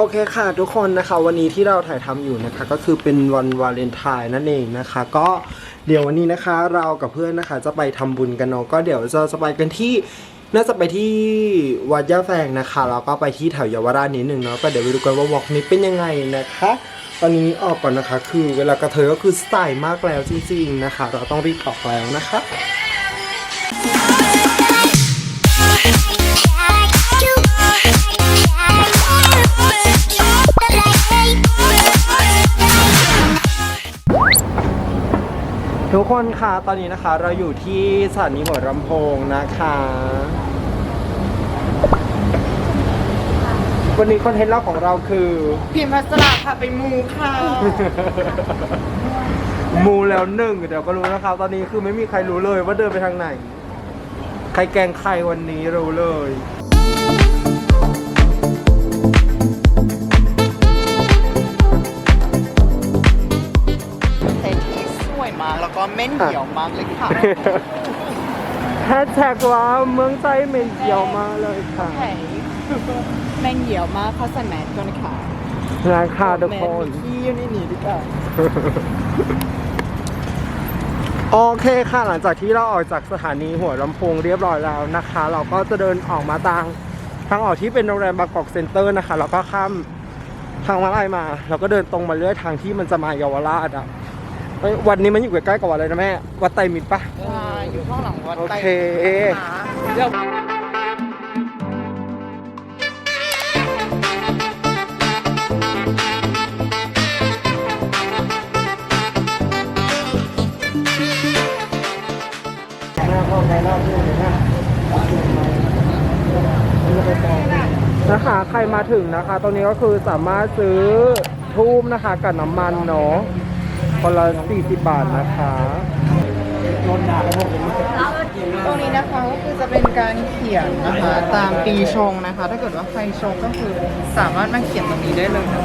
โอเคค่ะทุกคนนะคะ วันนี้ที่เราถ่ายทำอยู่นะคะ ก็คือเป็นวันวาเลนไทน์นั่นเองนะคะ ก็เดี๋ยววันนี้นะคะเรากับเพื่อนนะคะ จะไปทำบุญกันเนาะก็เดี๋ยวจะจะไปกันที่น่าจะไปที่วัดย่าแฟงนะคะแล้วก็ไปที่แถวเยาวราชนิดนึงเนาะก็เดี๋ยวไปดูกันว่าวอล์กนี้เป็นยังไงนะคะ ตอนนี้ออกก่อนนะคะ คือเวลากระเทยก็คือสไตล์มากแล้วจริงๆนะคะ เราต้องรีบออกแล้วนะคะ ทุกคนค่ะตอนนี้นะคะเราอยู่ที่สถานีหัวลำโพงนะคะ วันนี้คอนเทนต์แรกของเราคือ พิมพ์พัสราค่ะไปมูค่ะ มูแล้วหนึ่งเดี๋ยวก็รู้นะครับตอนนี้คือไม่มีใครรู้เลยว่าเดินไปทางไหน ใครแกล้งใครวันนี้รู้เลย มากแล้วก็เม่นเหี่ยวมากเลยค่ะ แฮชแท็กว่าเมืองใจเหม็นเขียวมาเลยค่ะใช่แม่งเหี่ยวมากเขาใส่แมสก่อนนะคะราคาทุกคน แมสมีขี้อยู่นี่หนีดีกว่า โอเคค่ะหลังจากที่เราออกจากสถานีหัวลำโพงเรียบร้อยแล้วนะคะ เราก็จะเดินออกมาทางทางออกที่เป็นโรงแรมบางกอกเซ็นเตอร์นะคะแล้วก็ข้ามทางมาลายมา เราก็เดินตรงมาเรื่อยทางที่มันจะมาเยาวราชอะ เอ้ยวันนี้มันอยู่ใกล้ๆกับวัดอะไรนะแม่วัดไตรมิตรปะใช่อยู่ข้างหลังวัดโอไตรเคนะคะเดี๋ยวนะคะใครมาถึงนะคะ ตรงนี้ก็คือสามารถซื้อทูบนะคะกับน้ำมันเนาะ คนละ40 บาทนะคะตรงนี้นะคะก็คือจะเป็นการเขียนนะคะตามปีชงนะคะ ถ้าเกิดว่าใครชงก็คือสามารถมาเขียนตรงนี้ได้เลยน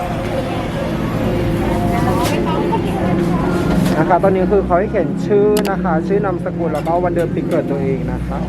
ะคะนะคะตอนนี้คือเขาให้เขียนชื่อนะคะ ชื่อนามสกุลแล้วก็วันเดือนปีเกิดตัวเองนะคะ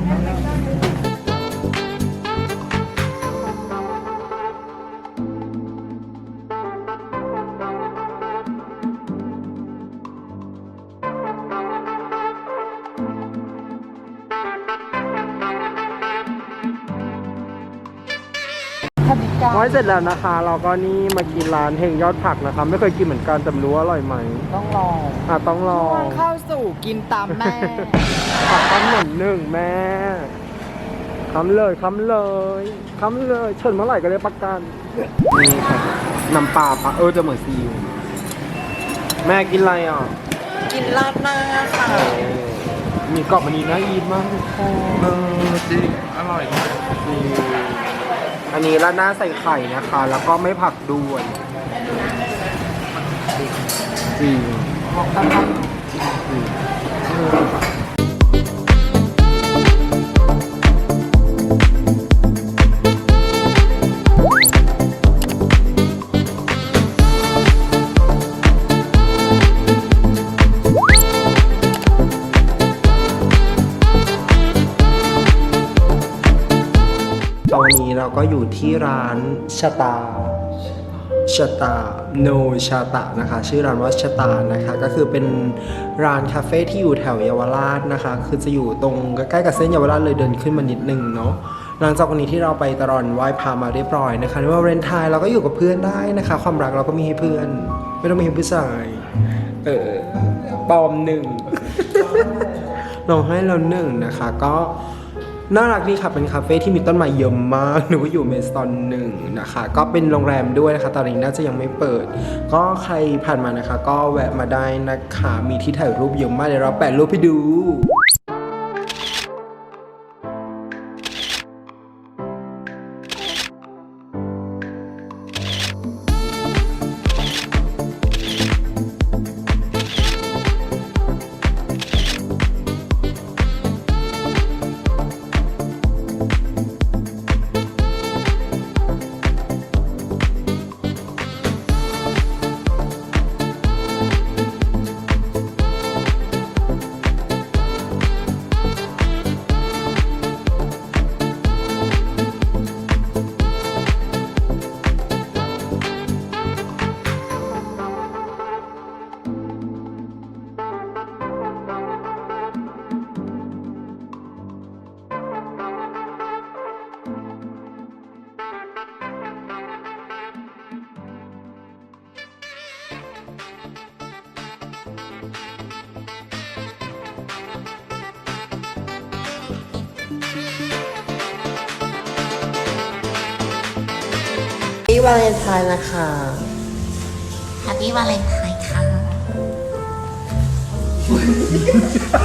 คณิกาไว้เสร็จแล้วนะคะ เราก็นี่มากินร้านเฮงยอดผักนะคะ ไม่เคยกินเหมือนกันแต่ไม่รู้ว่าอร่อยไหมต้องลองอะต้องลองเข้าสู่กินตามแม่ ผักต้นหนุนหนึ่งแม่คำเลยคำเลยคำเลยเชิญเมื่อไหร่ก็เลยประกันนี่ค่ะน้ำปลาปลาเออจะเหมือนซีอิ๊วแม่กินอะไรอะกินราดหน้าค่ะมีกรอบมันนี้น่าอีทมากทุกคนเออจริงอร่อยมากนี่ อันนี้ราดหน้าใส่ไข่นะคะ แล้วก็ไม่ผักด้วยจริง นี้เราก็อยู่ที่ร้านชะตาชะตาโนชาตะนะคะ ชื่อร้านว่าชะตานะคะ ก็คือเป็นร้านคาเฟ่ที่อยู่แถวเยาวราชนะคะ คือจะอยู่ตรงใกล้ๆกับเส้นเยาวราชเลยเดินขึ้นมานิดนึงเนาะหลังจากวันนี้ที่เราไปตลอดไหว้พามาเรียบร้อยนะคะในว่าเรนไทน์เราก็อยู่กับเพื่อนได้นะคะ ความรักเราก็มีให้เพื่อน ไม่ต้องมีให้ผู้ชายเออปลอมหนึ่งเราให้เราหนึ่งนะคะ ก็ น่ารักดีค่ะเป็นคาเฟ่ที่มีต้นไม้เยอะมากหนูก็อยู่เมสตอนหนึ่งนะคะ ก็เป็นโรงแรมด้วยนะคะ ตอนนี้น่าจะยังไม่เปิด ก็ใครผ่านมานะคะ ก็แวะมาได้นะคะ มีที่ถ่ายรูปเยอะมากเดี๋ยวเราแปะรูปให้ดู วาเลนไทน์นะคะ แฮปปี้วาเลนไทน์ค่ะ